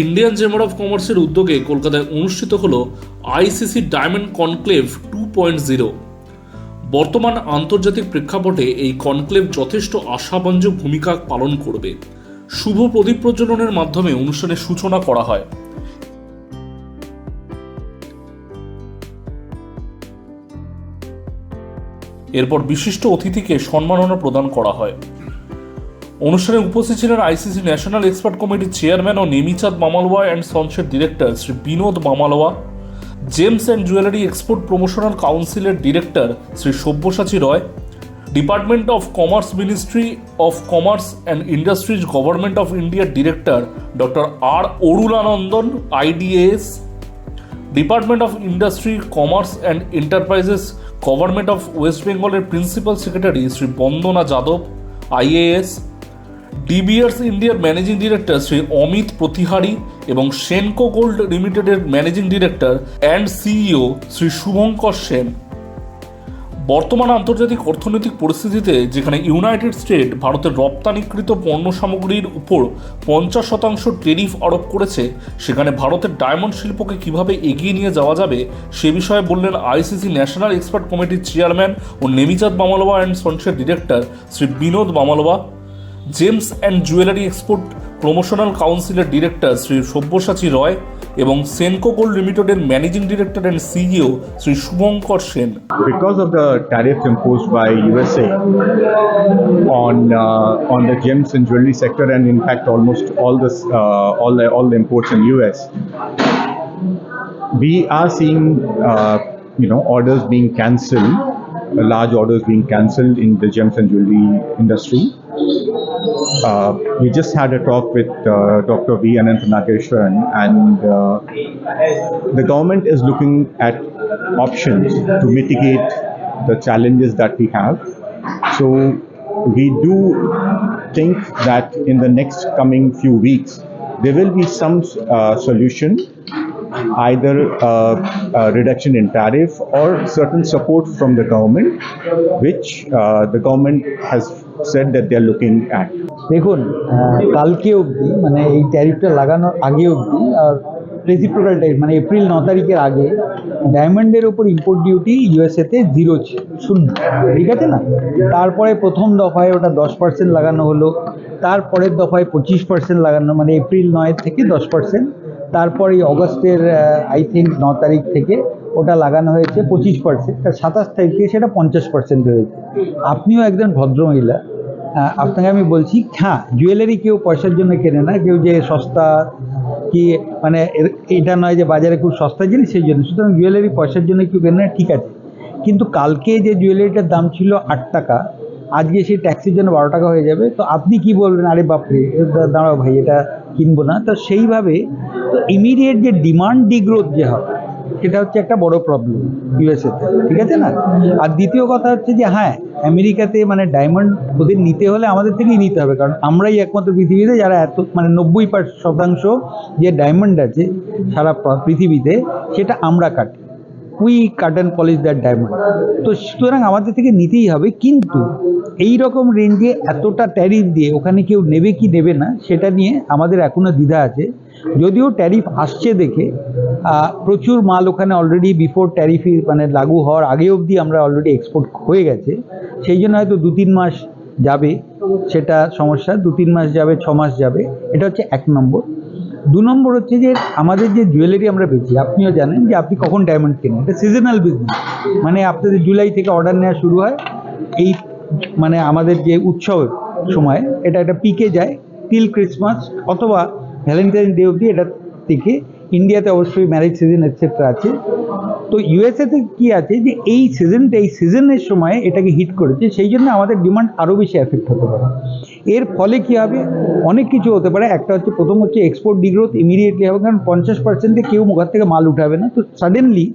Indian chamber of কমার্সের উদ্যোগে কলকাতায় অনুষ্ঠিত হল ICC diamond conclave two point zero. বর্তমান আন্তর্জাতিক প্রেক্ষাপটে এই কনক্লেভ যথেষ্ট আশাব্যঞ্জক ভূমিকা পালন করবে। শুভ প্রদীপ প্রজ্বলনের মাধ্যমে অনুষ্ঠানের সূচনা করা হয়। এরপর বিশিষ্ট অতিথিকে সম্মাননা প্রদান করা হয়। অনুষ্ঠানে উপস্থিত ছিলেন আইসিসি ন্যাশনাল এক্সপার্ট কমিটির চেয়ারম্যান ও Nemichand Mamalwa and সন্সের director Shri Binod Mamalwa, gems and jewellery export promotional কাউন্সিলের director Shri Sabyasachi Roy, department of commerce ministry of commerce and industries government of ইন্ডিয়ার director doctor R Arunanandan IDS, department of industry, commerce and enterprises, government of west বেঙ্গলের principal secretary Shri Bandana Yadav, IAS De Beers ইন্ডিয়ার managing director Shri Amit Pratihari এবং Senco gold লিমিটেডের managing director and CEO Shri Shubhankar Sen. বর্তমান আন্তর্জাতিক অর্থনৈতিক পরিস্থিতিতে যেখানে United state ভারতের রপ্তানিকৃত পণ্য সামগ্রীর উপর পঞ্চাশ শতাংশ টেরিফ আরোপ করেছে, সেখানে ভারতের ডায়মন্ড শিল্পকে কীভাবে এগিয়ে নিয়ে যাওয়া যাবে সে বিষয়ে বললেন আইসিসি ন্যাশনাল এক্সপার্ট কমিটির চেয়ারম্যান ও Nemichand Mamalwa and সন্সের director Shri Binod Mamalwa gems and jewellery export promotional কাউন্সিলের ডিরেক্টর শ্রী সব্যসাচী রয় এবং সেনকো গোল্ড লিমিটেডের managing director and CEO Shri Shubhankar Sen tariffs imposed by USA on uh, on the gems and jewelry sector, and in fact almost all this uh, all the all the imports in US, we are seeing uh, you know being cancelled, uh, large being cancelled in the gems and jewelry industry. Uh, we just had a talk with uh, Dr. V. Anant Nageshwaran, and uh, the government is looking at options to mitigate the challenges that we have. So, we do think that in the next coming few weeks, there will be some uh, solution, either uh, a reduction in tariff or certain support from the government, which uh, the government has said that they are looking at. দেখুন কালকে অবধি মানে এই ট্যারিফটা লাগানোর আগে অবধি আর reciprocal tariff মানে এপ্রিল ন তারিখের আগে ডায়মন্ডের ওপর ইম্পোর্ট ডিউটি ইউএসএতে জিরো ছিল শূন্য ঠিক আছে না তারপরে প্রথম দফায় ওটা দশ পার্সেন্ট লাগানো হলো তারপরের দফায় পঁচিশ পার্সেন্ট লাগানো মানে এপ্রিল নয় থেকে দশ পার্সেন্ট তারপরে অগস্টের আই থিঙ্ক ন তারিখ থেকে ওটা লাগানো হয়েছে পঁচিশ পার্সেন্ট তার সাতাশ তারিখ সেটা পঞ্চাশ পার্সেন্ট হয়েছে। আপনিও একজন ভদ্রমহিলা। আপনাকে আমি বলছি হ্যাঁ জুয়েলারি কেউ পয়সার জন্য কেনে না। কেউ যে সস্তা কি মানে এটা নয় যে বাজারে খুব সস্তা জিনিস, সেই জন্য। সুতরাং জুয়েলারি পয়সার জন্য কেউ কেনে না, ঠিক আছে। কিন্তু কালকে যে জুয়েলারিটার দাম ছিল আট টাকা, আজকে সেই ট্যাক্সির জন্য বারো টাকা হয়ে যাবে। তো আপনি কি বলবেন? আরে বাপরে দাঁড়াও ভাই, এটা কিনবো না, তো সেইভাবে তো ইমিডিয়েট যে ডিমান্ড ডিগ্রোথ যে হবে, সেটা হচ্ছে একটা বড় প্রবলেম ইউএসএতে ঠিক আছে না? আর দ্বিতীয় কথা হচ্ছে যে হ্যাঁ আমেরিকাতে মানে ডায়মন্ড ওদের নিতে হলে আমাদের থেকেই নিতে হবে, কারণ আমরাই একমাত্র পৃথিবীতে যারা এত মানে নব্বই শতাংশ যে ডায়মন্ড আছে সারা পৃথিবীতে, সেটা আমরা কাটি। We and polish that diamond. তো সুতরাং আমাদের থেকে নিতেই হবে, কিন্তু এই রকম রেঞ্জে এতটা ট্যারিফ দিয়ে ওখানে কেউ নেবে কি নেবে না, সেটা নিয়ে আমাদের এখনও দ্বিধা আছে। যদিও ট্যারিফ আসছে দেখে প্রচুর মাল ওখানে অলরেডি বিফোর ট্যারিফ মানে লাগু হওয়ার আগে অবধি আমরা অলরেডি এক্সপোর্ট হয়ে গেছে। সেই জন্য হয়তো দু তিন মাস যাবে, সেটা সমস্যা। দু তিন মাস যাবে, ছ মাস যাবে। এটা হচ্ছে এক নম্বর। দু নম্বর হচ্ছে যে আমাদের যে জুয়েলারি আমরা বেচি, আপনিও জানেন যে আপনি কখন ডায়মন্ড কেনেন, এটা সিজনাল বিজনেস মানে আপনাদের জুলাই থেকে অর্ডার নেওয়া শুরু হয়, এই মানে আমাদের যে উৎসবের সময়, এটা একটা পিকে যায় টিল ক্রিসমাস অথবা ভ্যালেন্টাইন ডে অবধি এটা থেকে ইন্ডিয়াতে অবশ্যই ম্যারেজ সিজন এটসেট্রা আছে। তো ইউএসএতে কি আছে যে এই সিজনটা এই সিজনের সময় এটাকে হিট করেছে, সেই জন্য আমাদের ডিমান্ড আরও বেশি এফেক্ট হতে পারে। এর ফলে কি হবে? অনেক কিছু হতে পারে। একটা হচ্ছে প্রথম হচ্ছে এক্সপোর্ট ডিগ্রোথ ইমিডিয়েটলি হবে, কারণ পঞ্চাশ পার্সেন্টে কেউ মুখার থেকে মাল উঠাবে না। তো সাডেনলি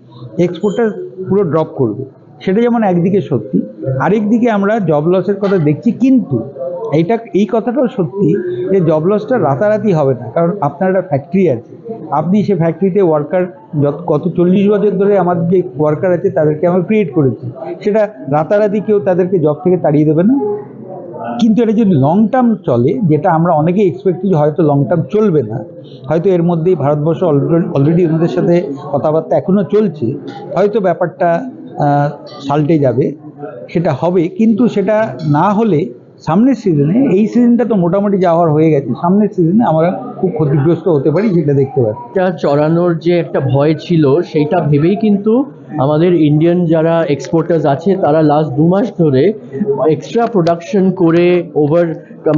এক্সপোর্টটা পুরো ড্রপ করবে। সেটা যেমন একদিকে সত্যি আরেক দিকে আমরা জব লসের কথা দেখছি, কিন্তু এইটা, এই কথাটাও সত্যি যে জব লসটা রাতারাতি হবে না। কারণ আপনার একটা ফ্যাক্টরি আছে। আপনি সে ফ্যাক্টরিতে ওয়ার্কার যত কত চল্লিশ বছর ধরে আমার যে ওয়ার্কার আছে, তাদেরকে আমরা ক্রিয়েট করেছি। সেটা রাতারাতি কেউ তাদেরকে জব থেকে তাড়িয়ে দেবে না। কিন্তু এটা যদি লং টার্ম চলে, যেটা আমরা অনেকেই এক্সপেক্ট করি হয়তো লং টার্ম চলবে না, হয়তো এর মধ্যেই ভারতবর্ষ অলরেডি ওনাদের সাথে কথাবার্তা এখনও চলছে, হয়তো ব্যাপারটা সাল্টে যাবে, সেটা হবে, কিন্তু সেটা না হলে সামনের সিজনে এই সিজনটা তো মোটামুটি যাওয়ার হয়ে গেছে। সামনের সিজনে আমরা খুব ক্ষতিগ্রস্ত হতে পারি, সেটা দেখতে পাচ্ছি একটা চড়ানোর যে একটা ভয় ছিল, সেইটা ভেবেই কিন্তু আমাদের ইন্ডিয়ান যারা এক্সপোর্টার্স আছে, তারা লাস্ট দু মাস ধরে এক্সট্রা প্রোডাকশন করে ওভার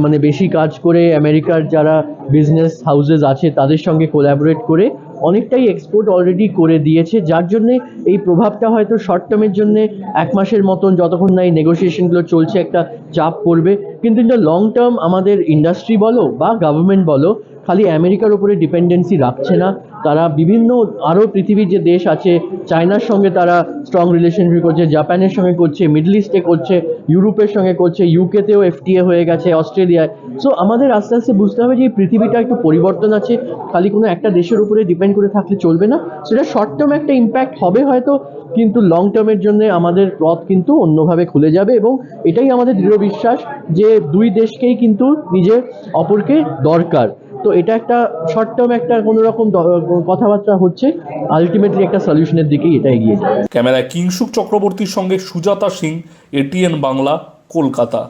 মানে বেশি কাজ করে আমেরিকার যারা বিজনেস হাউসেস আছে, তাদের সঙ্গে কোলাবোরেট করে অনেকটাই এক্সপোর্ট অলরেডি করে দিয়েছে, যার জন্যে এই প্রভাবটা হয়তো শর্ট টার্মের জন্য এক মাসের মতন যতক্ষণ না এই নেগোসিয়েশনগুলো চলছে একটা চাপ পড়বে। কিন্তু in the long term industry industry বলো বা গভর্নমেন্ট বলো খালি আমেরিকার উপরে ডিপেন্ডেন্সি রাখছে না। তারা বিভিন্ন, আরও পৃথিবীর যে দেশ আছে, চায়নার সঙ্গে তারা স্ট্রং রিলেশনশিপ করছে, জাপানের সঙ্গে করছে মিডল ইস্টে করছে, ইউরোপের সঙ্গে করছে ইউকেতেও এফটিএ হয়ে গেছে অস্ট্রেলিয়ায় সো আমাদের আস্তে আস্তে বুঝতে হবে যে এই পৃথিবীটা একটু পরিবর্তন আছে। খালি কোনো একটা দেশের উপরে ডিপেন্ড করে থাকলে চলবে না। সেটা শর্ট টার্ম একটা ইম্প্যাক্ট হবে হয়তো, কিন্তু লং টার্মের জন্য আমাদের পথ কিন্তু অন্যভাবে খুলে যাবে এবং এটাই আমাদের দৃঢ় বিশ্বাস যে দুই দেশকেই কিন্তু নিজের অপরকে দরকার। তো এটা একটা শর্ট টার্ম একটা কোনো রকম কথাবার্তা হচ্ছে আলটিমেটলি একটা সলিউশনের দিকেই এটা এগিয়ে যাবে ক্যামেরায় কিংসুক চক্রবর্তীর সঙ্গে সুজাতা সিং এটিএন বাংলা, কলকাতা।